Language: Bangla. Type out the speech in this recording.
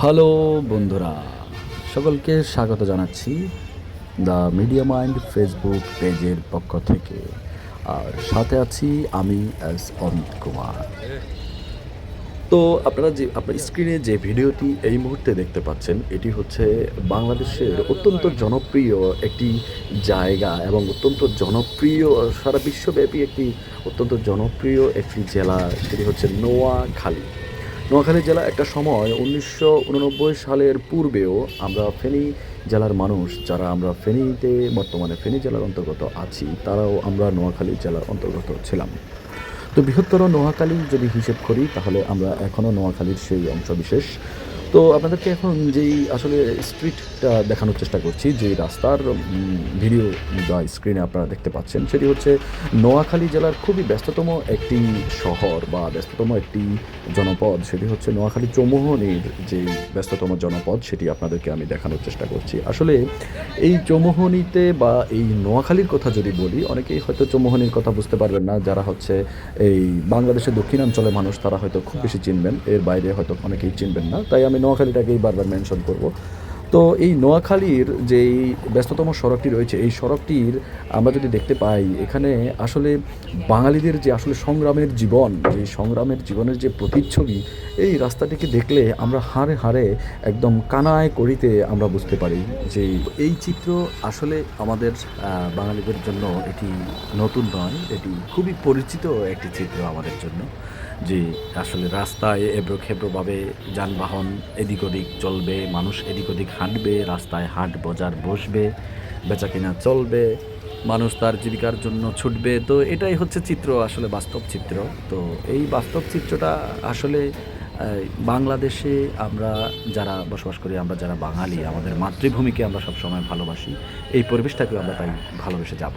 হ্যালো বন্ধুরা, সকলকে স্বাগত জানাচ্ছি দ্য মিডিয়া মাইন্ড ফেসবুক পেজের পক্ষ থেকে। আর সাথে আছি আমি এস অমিত কুমার। তো আপনারা যে, আপনার স্ক্রিনে যে ভিডিওটি এই মুহূর্তে দেখতে পাচ্ছেন, এটি হচ্ছে বাংলাদেশের অত্যন্ত জনপ্রিয় একটি জায়গা এবং অত্যন্ত জনপ্রিয়, সারা বিশ্বব্যাপী একটি অত্যন্ত জনপ্রিয় একটি জেলা, সেটি হচ্ছে নোয়াখালী। নোয়াখালী জেলা একটা সময় উনিশশো উননব্বই সালের পূর্বেও আমরা ফেনী জেলার মানুষ, যারা আমরা ফেনীতে, বর্তমানে ফেনী জেলার অন্তর্গত আছি, তারাও আমরা নোয়াখালী জেলার অন্তর্গত ছিলাম। তো বৃহত্তর নোয়াখালী যদি হিসেব করি, তাহলে আমরা এখনও নোয়াখালীর সেই অংশ বিশেষ তো আপনাদেরকে এখন যেই আসলে স্ট্রিটটা দেখানোর চেষ্টা করছি যে রাস্তার ভিডিও বা স্ক্রিনে আপনারা দেখতে পাচ্ছেন, সেটি হচ্ছে নোয়াখালী জেলার খুবই ব্যস্ততম একটি শহর বা ব্যস্ততম একটি জনপদ। সেটি হচ্ছে নোয়াখালী চৌমোহনীর যে ব্যস্ততম জনপদ, সেটি আপনাদেরকে আমি দেখানোর চেষ্টা করছি। আসলে এই চৌমোহনীতে বা এই নোয়াখালীর কথা যদি বলি, অনেকেই হয়তো চৌমোহনীর কথা বুঝতে পারবেন না। যারা হচ্ছে এই বাংলাদেশের দক্ষিণাঞ্চলের মানুষ, তারা হয়তো খুব বেশি চিনবেন। এর বাইরে হয়তো অনেকেই চিনবেন না। তাই আমি নোয়াখালীটাকেই বারবার মেনশন করব। তো এই নোয়াখালীর যেই ব্যস্ততম সড়কটি রয়েছে, এই সড়কটির আমরা যদি দেখতে পাই, এখানে আসলে বাঙালিদের যে আসলে সংগ্রামের জীবন, যে সংগ্রামের জীবনের যে প্রতিচ্ছবি, এই রাস্তাটিকে দেখলে আমরা হাড়ে হাড়ে একদম কানায় করিতে আমরা বুঝতে পারি যে এই চিত্র আসলে আমাদের বাঙালিদের জন্য এটি নতুন নয়, এটি খুবই পরিচিত একটি চিত্র আমাদের জন্য যে আসলে রাস্তায় এবড়ো খেবড়োভাবে যানবাহন এদিক ওদিক চলবে, মানুষ এদিক ওদিক হাঁটবে, রাস্তায় হাট বাজার বসবে, বেচা কেনা চলবে, মানুষ তার জীবিকার জন্য ছুটবে। তো এটাই হচ্ছে চিত্র, আসলে বাস্তব চিত্র। তো এই বাস্তব চিত্রটা আসলে বাংলাদেশে আমরা যারা বসবাস করি, আমরা যারা বাঙালি, আমাদের মাতৃভূমিকে আমরা সবসময় ভালোবাসি। এই পরিবেশটাকে আমরা তাই ভালোবেসে যাব।